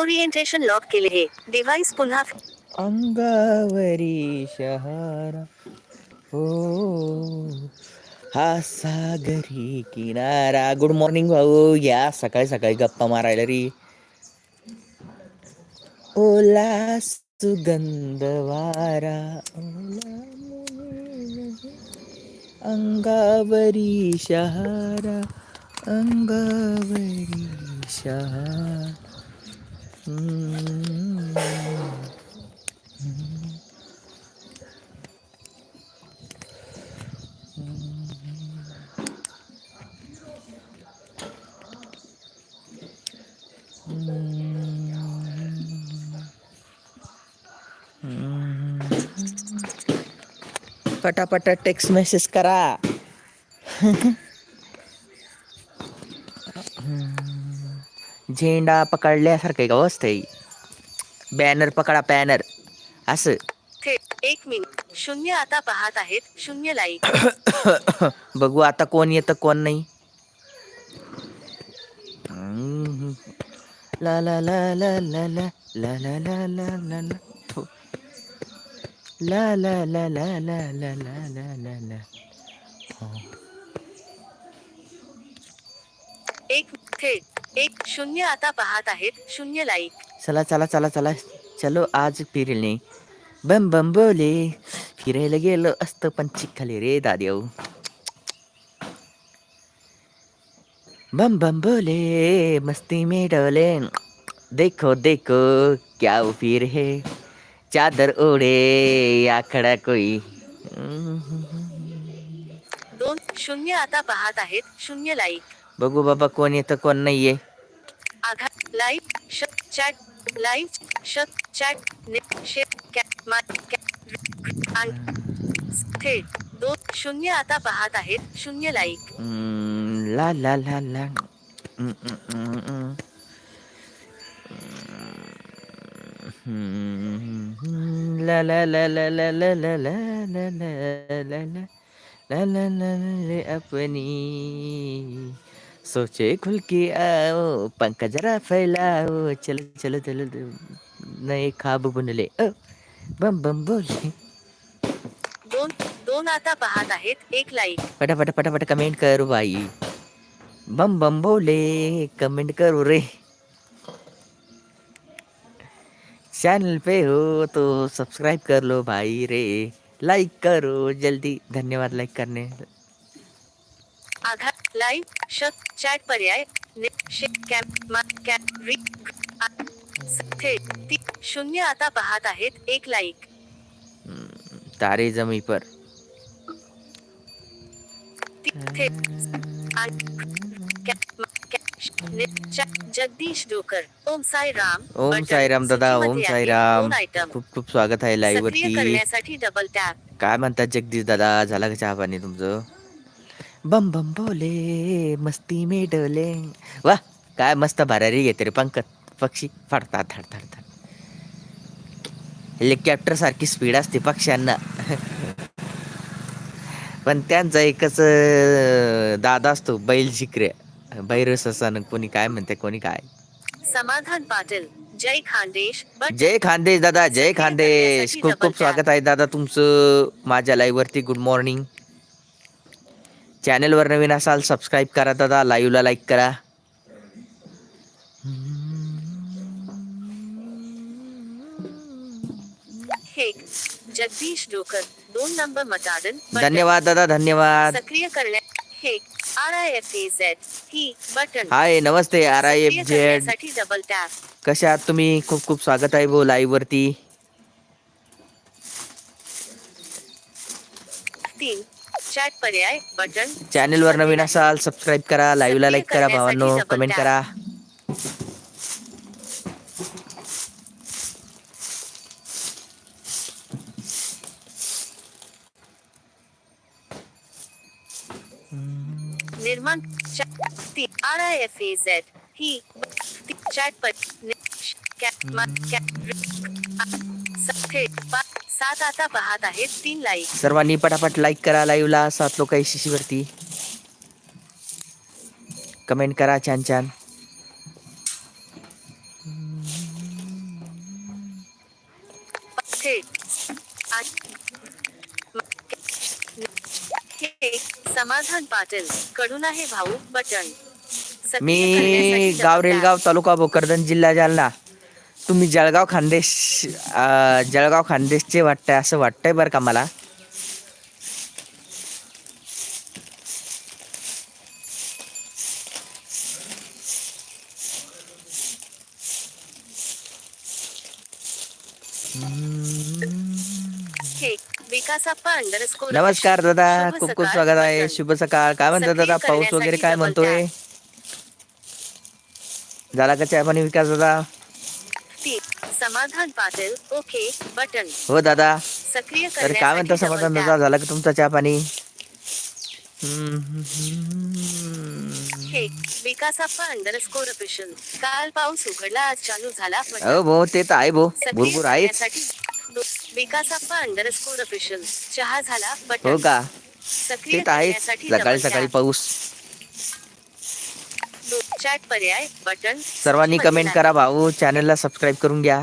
Orientation lock केले हे device पुन्हा अंगावरी शहारा हो हा सागरी किनारा. गुड मॉर्निंग भाऊ. या सकाळी सकाळी गप्पा मारायला रे. ओला सुगंध वारा ओला अंगावरी शहारा अंगावरी शहारा. पटापट टेक्स्ट मेसेज करा. झेंडा पकडल्यासारखं आहे का असतंय बॅनर पकडा बॅनर असं एक मिनिट शून्य आता पाहत आहेत शून्य लाईक बघू आता कोण येतं कोण नाही. ला ला ला ला ला ला ला ला ला ला ला ला हो. ला ला ला ला ला ला ला ला ला ला हो. एक थेट एक शून्य आता पाहत आहेत शून्य लाईक चला चला चला चला. चलो आज फिरले. बम बम बोले. फिरायला गेलो असतं पण चिखले रे दादेव. बम बम बोले. मस्ती में डोले देखो देखो क्या वो फिर है. चादर ओढ़े या खड़ा कोई. दोन शून्य आता पाहत आहेत शून्य लाईक बघू बाबा कोण येतं कोण नाहीये आघात लाईक श चॅट लाईव्ह श चॅट ने शे कॅ मा कॅ आणि थेट दोन शून्य आता पाहत आहेत शून्य like Mm, la la la la. Mm, mm, mm, mm. Mm, La la la la la la la la la la la la la la la रे अपनी सोचे खुल के आओ पंख जरा फैलाओ। चलो चलो चलो नए खाब बुन ले। ओ, बम बम बोले। दोन दोन आता पाहत आहेत एक लाईक फटाफट फटाफट कमेंट करो भाई बम बम बोले कमेंट करो रे। चैनल पे हो तो सब्सक्राइब कर लो भाई रे। लाइक करो जल्दी। धन्यवाद लाइक करने। आघात लाईव्ह शक चॅट पर्याय थेट शून्य आता पाहत आहेत एक लाईक तारे जमी पर. जगदीश डोकर ओम साई राम ओम साई राम दादा ओम साई साईराम खूप खूप स्वागत आहे लाईव्ह वरती. करण्यासाठी डबल टॅप काय म्हणतात जगदीश दादा? झाला का चहा पाणी तुमचं? बम बम बोले मस्ती में डोले. वा काय मस्त भरारी घेते रे पंकज. पक्षी फडतात थड हेलिकॉप्टर सारखी स्पीड असते पक्ष्यांना. पण त्यांचा एकच दादा असतो बैल शिकऱ्या बैर ससानं कोणी काय म्हणते कोणी काय. समाधान पाटील जय खानदेश जय खानदेश दादा जय खानदेश. खूप खूप स्वागत आहे दादा तुमचं माझ्या लाईव्ह वरती. गुड मॉर्निंग चॅनलवर नवीन असाल सबस्क्राईब करा दादा लाईव्हला लाईक करा. जगदीश डोकर दोन नंबर बटन. धन्यवाद दादा धन्यवाद. सक्रिय करण्या R I F A Z button. Hi Namaste R I F Z करण्यासाठी डबल टॅप कशा आहात तुम्ही? खूप खूप स्वागत आहे भाऊ लाईव्ह वरती. तीन चॅट पर्याय बटन. चॅनलवर नवीन असाल सबस्क्राईब करा लाईव्हला लाईक करा भावांनो कमेंट करा. निर्माण R I F A Z he chat पर सात आता पाहत आहेत तीन लाईक सर्वांनी पटापट लाईक करा लाईव्हला सात लोक यशस्वीवरती कमेंट करा छान छान. समाधान पाटील. कडून आहे भाऊ बटन. मी गाव रेलगाव तालुका भोकरदन जिल्हा जालना. तुम्ही जळगाव खानदेश जळगाव खानदेशचे वाटतंय असं वाटतंय बरं का मला. नमस्कार दादा खूप खूप स्वागत आहे. शुभ सकाळ. काय म्हणतो दादा पाऊस वगैरे काय म्हणतोय? झाला का चहा पाणी विकास दादा? समाधान पाटील ओके बटन. हो दादा. सक्रिय तर काय म्हणता समाधान? दादा. झाला का तुमचा चहा पाणी? विकासाप्पा अंडरस्कोर ऑफिशियल काल पाऊस उघडला आज चालू झाला. हो भाऊ ते तर आहे भाऊ. सक्रिय भरपूर आहेच. करण्यासाठी दो- विकासाप्पा अंडरस्कोर ऑफिशियल चहा झाला बटन. हो का ते तर सकाळी सकाळी. पाऊस. चॅट पर्याय बटन सर्वांनी कमेंट. करा भाऊ चॅनलला सबस्क्राईब करून घ्या.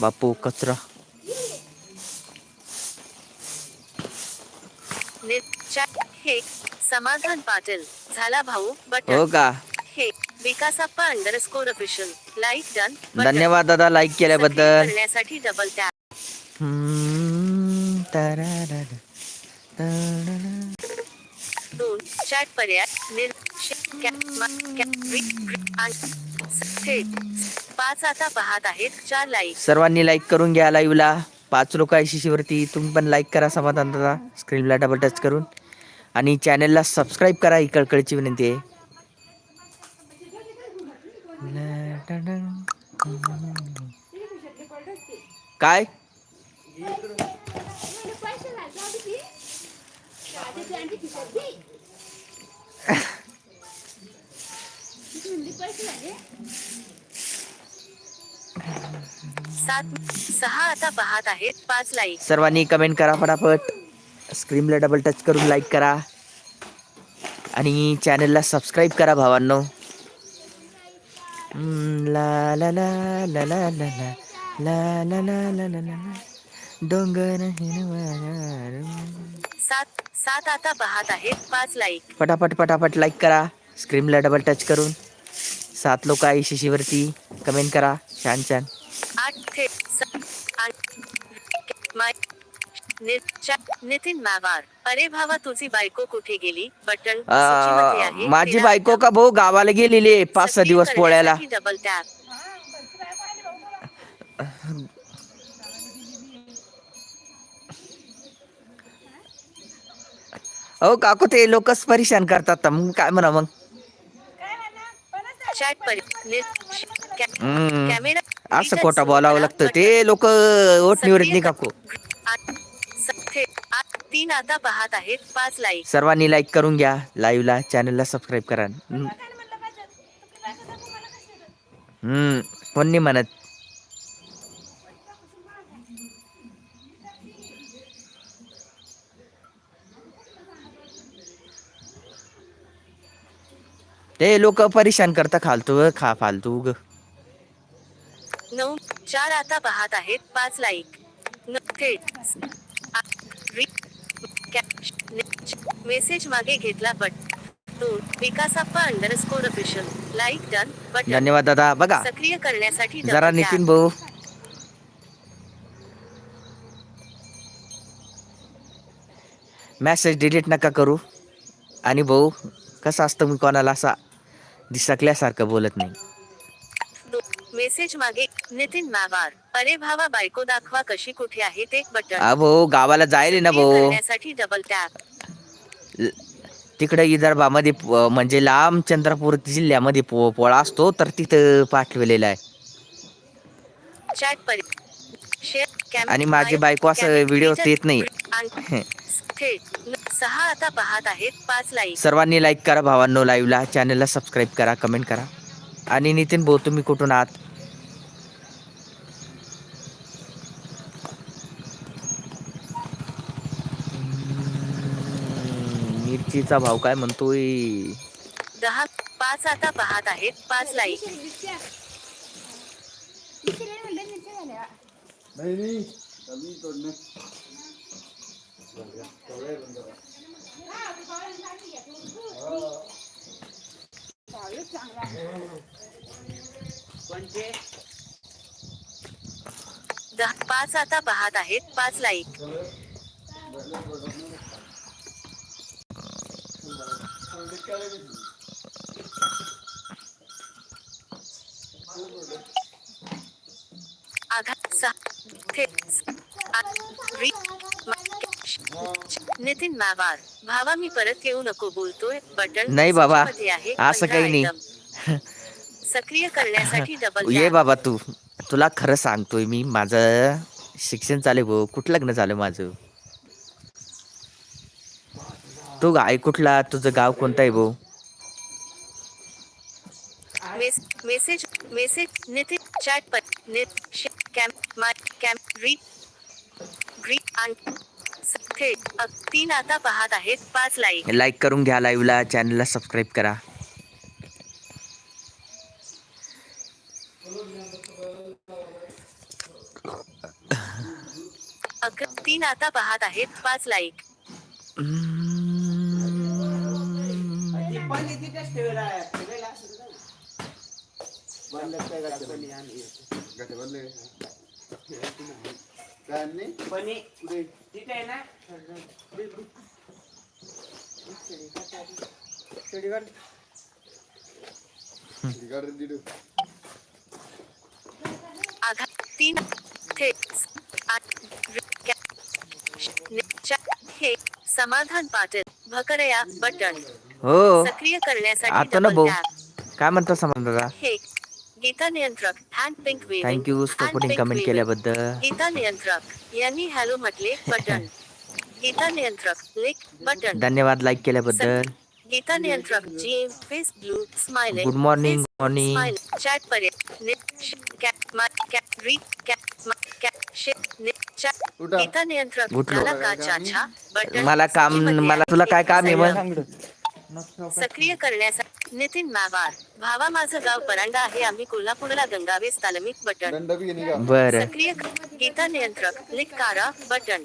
बापू कचरा. हे समाधान पाटील. झाला भाऊ बटन. हो का? हे Vikasappa underscore official like done धन्यवाद दादा लाईक केल्याबद्दल. करण्यासाठी डबल टॅप हम्म, तरारारा, तरारा. दोन चॅट पर्याय पाच आता पाहत आहेत चार लाईक सर्वांनी लाईक करून घ्या लाईव्हला पाच लोक आहे शिशीवरती तुम्ही पण लाईक करा समाधान दादा. स्क्रीनला डबल टच करून. आणि चॅनलला सबस्क्राईब करा ही कळकळीची विनंती आहे. काय? सात सहा आता पाहत आहेत पाच लाईक सर्वांनी कमेंट करा फटाफट स्क्रीनला डबल टच करून लाईक करा आणि चॅनलला सबस्क्राईब करा भावांनो ला ला ला ला ला ला ला ला ला ला ला ला डोंगर हिरवागार. सात सात आता पाहत आहेत पाच लाईक फटाफट फटाफट लाईक करा. स्क्रीनला डबल टच करून. सात लोक आहे शिशीवरती कमेंट करा. छान छान. आठ नितीन मावार अरे भावा तुझी बायको कुठे गेली? बटन सूचीमध्ये अं, आहे. माझी बायको का भाऊ गावाला गेलेली आहे? पाच सहा सक्रिय दिवस पोळ्याला. करण्यासाठी डबल टॅप हो काकू ते लोकच परेशान करतात मग काय म्हणा मग? असं खोटं बोलावं. लागतं. ते लोक ओट निवडत नाही काकू. तीन आता पाहत आहेत पाच लाईक सर्वांनी लाईक करून घ्या. लाईव्हला चॅनलला सबस्क्राईब करा. हम्म. हम्म. कोण नाही म्हणत. ते लोक परेशान करता खालतू खा फालतू ग. नऊ चार आता पाहत आहेत पाच लाईक मेसेज मागे घेतला बट दोन Vikasappa underscore official like done button धन्यवाद दादा. बघा सक्रिय करण्यासाठी जरा नितीन. भाऊ. मॅसेज डिलीट नका करू. आणि भाऊ कसं असतं मी कोणाला असा दिसकल्यासारखं बोलत नाही. मेसेज मागे नितीन मावार अरे भावा बायको दाखवा कशी कुठे आहे ते बटन. हा भाऊ गावाला जायले ना भाऊ. करण्यासाठी डबल टॅप तिकडे विदर्भामध्ये प- म्हणजे लांब चंद्रपूर जिल्ह्यामध्ये पो पोळा असतो तर तिथं पाठवलेला आहे. चॅट पर शेअर कॅम- आणि माझी बायको असं कॅम- व्हिडिओ येत नाही. थेट सहा आता पाहत आहेत पाच लाईक सर्वांनी लाईक करा भावांनो लाईव्हला चॅनलला सबस्क्राईब करा कमेंट करा. आणि नितीन भाऊ तुम्ही कुठून आहात? मिरचीचा भाव काय म्हणतोय? दहा पाच आता पाहत आहेत पाच लाईक नाही नाही. दहा पाच आता पाहत आहेत पाच लाईक आघात सहा थेट नितीन मावार भावा मी परत येऊ नको बोलतोय. बटन नाही बाबा, असं काही नाही. सक्रिय करण्यासाठी डबल ये बाबा तू. तुला खरं सांगतोय मी माझं शिक्षण चालू भाऊ. कुठं लग्न झालं माझं? तू गाय कुठला? तुझं गाव कोणतं आहे भाऊ? मेस मेसेज मेसेज नितीन चॅट पर नित श- कॅम माय कॅम री ग्रीट आणि थेट अ- तीन आता पाहत आहेत पाच लाईक लाईक करून घ्या लाईव्हला चॅनलला सबस्क्राईब करा. तीन आता पाहत आहेत पाच लाईक आघात तीन हे. समाधान पाटील भकरया बटन हो सक्रिय करण्यासाठी आता ना भाऊ काय म्हणतो दादा? हे गीता नियंत्रक hand pink waving thank you supporting comment. केल्याबद्दल. गीता नियंत्रक यांनी हॅलो म्हटले बटन. गीता नियंत्रक क्लिक बटन धन्यवाद लाईक केल्याबद्दल. गीता नियंत्रक जी face blue smile Good morning, morning. Chat पर्याय नि- श- कॅ- मा- कॅ- री- कॅ- मा- कॅ- शे- नि- चॅट. गीता नियंत्रक उठलो. झाला का चाचा? बटन मला काम मला. तुला काय काम आहे मग? सक्रिय करण्यासाठी नितीन मावार भावा माझं गाव परांडा आहे. आम्ही कोल्हापूरला गंगावेस तालमीत बटन. बर. सक्रिय गीता नियंत्रक क्लिक करा बटन.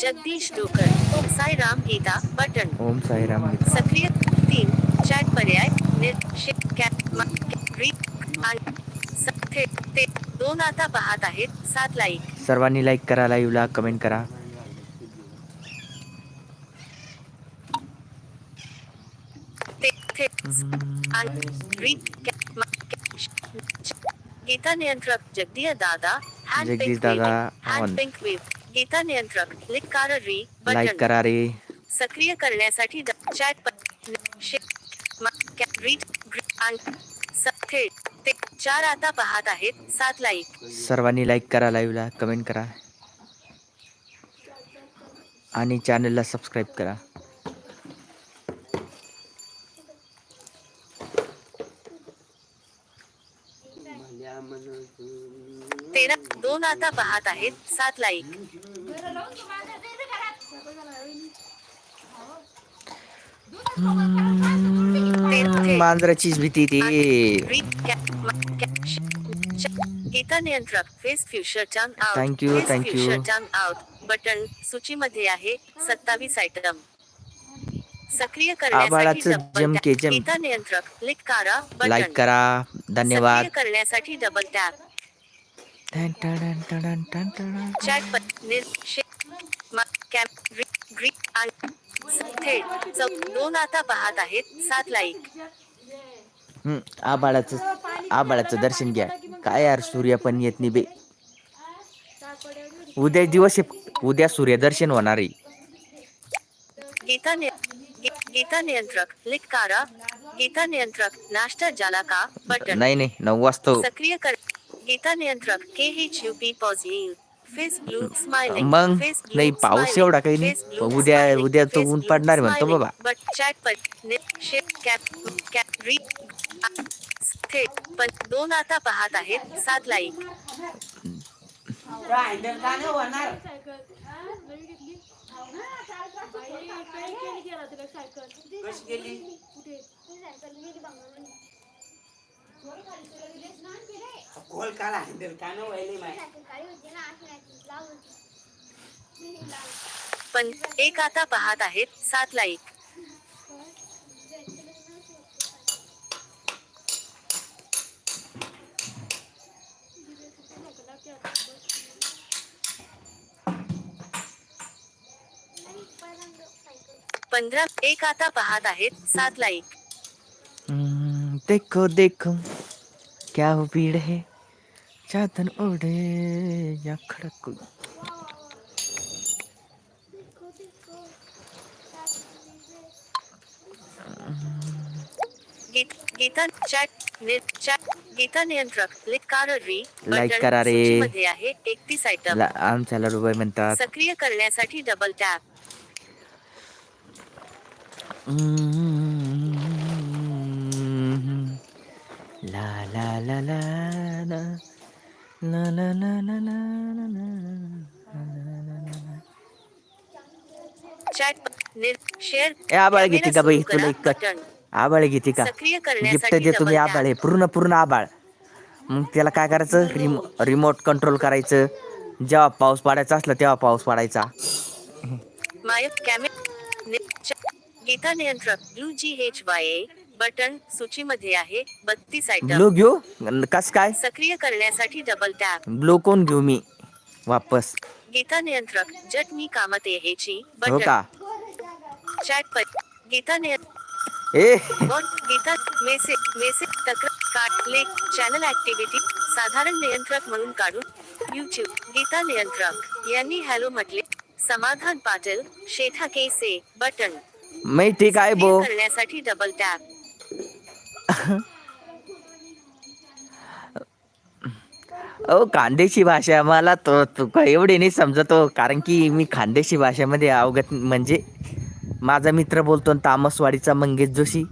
जगदीश डोकर साईराम गीता बटन. ओम साईराम सक्रिय तीन चॅट पर्याय निर शे कॅप मा- कॅ- री आणि ते दोन आता पाहत आहेत सात लाईक. सर्वांनी लाईक करा लाईव्हला कमेंट करा. गीता नियंत्रक जगदीय दादा हँड जगदीश दादा, hand on. Pink wave Geeta नियंत्रक क्लिक कार री लाईक करा रे. सक्रिय करण्यासाठी चॅट रीड थेट ते चार आता पाहत आहेत. सात लाईक सर्वांनी लाईक करा लाईव्हला कमेंट करा. आणि चॅनलला सबस्क्राईब करा. तेरा दोन आता पाहत आहेत. सात लाईक मांजराचीच भीती ती. टर्न आउट बटन सूचीमध्ये आहे सत्तावीस आयटम सक्रिय करण्यासाठी डबल जम. नियंत्रक. क्लिक करा. लाईक करा. धन्यवाद. करण्यासाठी डबल टॅप कॅम री ग्री आणि स- थेट चौ दोन आता पाहत आहेत सात लाईक हम्म, आबाळाचं आबाळाचं दर्शन घ्या. काय यार सूर्य पण येत नाही बे. उद्या दिवस आहे, उद्या सूर्यदर्शन होणार आहे. गीता गी- गीता नियंत्रक क्लिक करा गीता नियंत्रक नाश्ता झाला का बटन. नाही नाही नऊ वाजता हो. सक्रिय कर गीता नियंत्रक K H U P pause येईल फेस ब्लू स्माइलिंग मग नाही, पाऊस एवढा काही नाही. उद्या- उद्या तो ऊन पडणार म्हणतो. बाबा. पण दोन आता पाहत आहेत सात लाईक खोल काला हँडल का न व्हायले माय? पण एक आता पाहत आहेत सात लाईक पंधरा एक आता पाहत आहेत सात लाईक देखो देखो. क्या वो भीड़ है चादर ओढ़े या खड़क। गीत गीता नियंत्रक क्लिक करा री Like करा रे. सूचीमध्ये आहे एकतीस आयटम आमच्याला रुबाई म्हणतात सक्रिय करण्यासाठी डबल टॅप ला ला ला ला ला ला ला ला ला चॅट आबाळ घेते का बाई तुला बटन. आबाळ घेते का गिफ्ट देतो मी आबाळ आहे पूर्ण पूर्ण आबाळ मग त्याला काय करायचं रिमो रिमोट कंट्रोल करायचं जेव्हा पाऊस पडायचा असला तेव्हा पाऊस पडायचा गीता नियंत्रक blue G H Y button सूचीमध्ये आहे. बत्तीस आयटम ब्लू घेऊ? कस काय? सक्रिय करण्यासाठी डबल टॅप ब्लू कोण घेऊ मी? वापस. गीता नियंत्रक जट मी कामत हेची हो का? बटन चॅट पर गीता नियंत्रक ए! गीता मेसेज मेसेज तक्रार कार्ड लेख चॅनल ऍक्टिव्हिटी साधारण नियंत्रक म्हणून काढून. युट्यूब गीता नियंत्रक. यांनी हॅलो म्हटले. समाधान पाटील शेठा केसे बटन. मी ठीक आहे सक्रिय बो. करण्यासाठी डबल टॅप अहो खानदेशी भाषा मला तो तुका एवढी नाही समजत हो, कारण की मी खानदेशी भाषेमध्ये अवगत म्हणजे माझा मित्र बोलतो तामसवाडीचा मंगेश जोशी.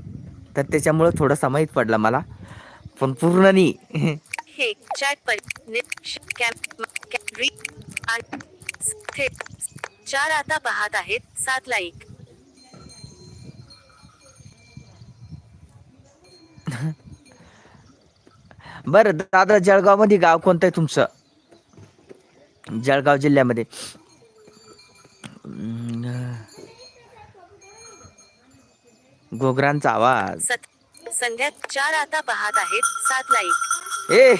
तर त्याच्यामुळं थोडासा माहीत पडला मला. पण पूर्ण नाही. हे चार आता पाहत आहेत. सात लाईक. बरं दादा जळगावमध्ये गाव कोणतं आहे तुमचं? जळगाव जिल्ह्यामध्ये. घोगरांचा आवाज. संध्या चार आता पाहत आहेत सात लाईक. ए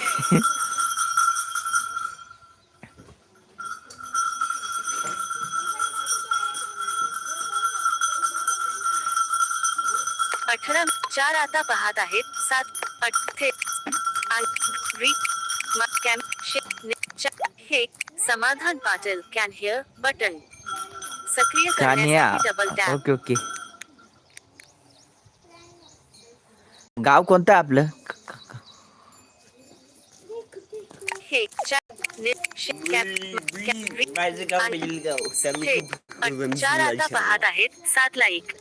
चार आता पहात आहेत. सात अठे हे समाधान पाटील. Can hear button. सक्रिय करण्यासाठी डबल टॅप ओके ओके. गाव कोणतं आपलं? हे चार आता पाहत आहेत. सात लाईक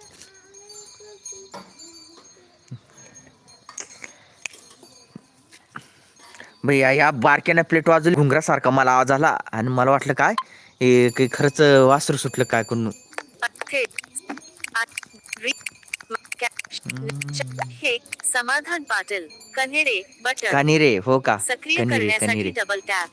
भैया या बारक्यानं प्लेट वाजवली घुंगरासारखा मला आवाज आला आणि मला वाटलं काय हे काही खरंच वासरू सुटलं काय करून हे समाधान पाटील कन्हेडे बटन. कानी रे हो का? सक्रिय करण्यासाठी डबल टॅप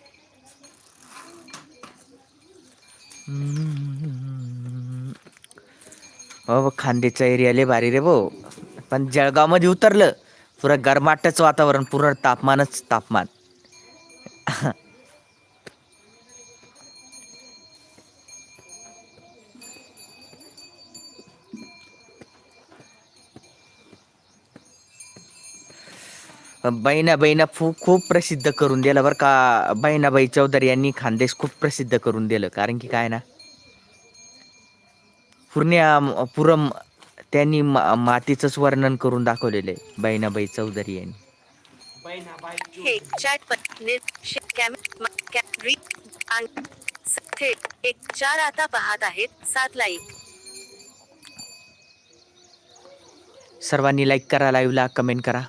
हो खांदेचा एरिया लय भारी रे भो पण जळगावमध्ये उतरलं पुरं गरमाटच वातावरण पूर्ण तापमानच तापमान. बैनाबाईना फू खूप खूप प्रसिद्ध करून दिलं बरं का. बहिणाबाई चौधरी यांनी खानदेश खूप प्रसिद्ध करून दिलं. कारण की काय ना पूर्ण पुरम त्यांनी मा- मातीचंच वर्णन करून दाखवलेलं आहे बहिणाबाई चौधरी यांनी. थेट एक चार आता पाहत आहेत सात लाईक सर्वांनी लाईक करा लाईव्हला कमेंट करा.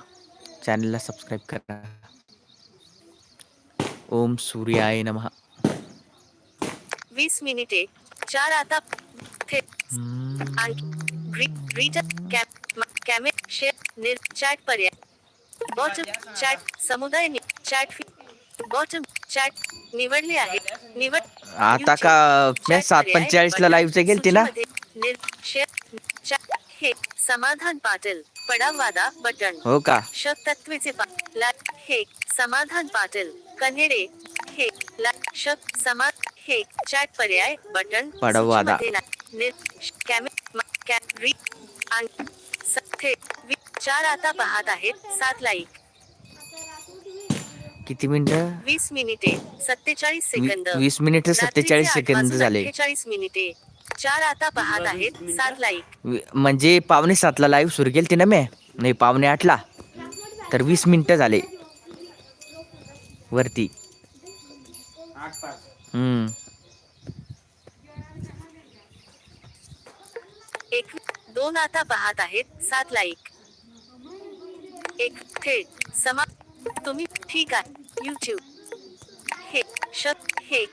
चॅनलला सबस्क्राईब करा. ओम सूर्याय नमः. वीस मिनिटे चार आता शेअर चॅट पर्याय व्हॉट्सअप चॅट समुदाय चॅट बॉटम चॅट निवडले आहे. निवड आता का मी सात पंचेचाळीस ला लाईव्ह गेलते ना? हे समाधान पाटील पडावादा बटन. हो का? शब्दत्वेचे हे समाधान पाटील कन्हेडे हे शब्द समा हे चॅट पर्याय बटन पडवादा. सूचीमध्ये ना- निर- कॅमे म- कॅ- री आणि स- थे वि- चार आता पाहत आहेत सात लाईक किती मिनिटं? वीस मिनिटे सत्तेचाळीस सेकंद. वीस मिनिटं सत्तेचाळीस सेकंद झाले. अठ्ठेचाळीस मिनिटे. चार आता पाहत आहेत सात लाईक. वी- म्हणजे पावणे सातला लाईव्ह सुरू केलती ना मी? नाही पावणे आठला. तर वीस मिनिटं झाले. वरती. हम्म. एक दोन आता पाहत आहेत सात लाईक. एक थेट समा तुम्ही ठीक आहे. युट्यूब हे शत हे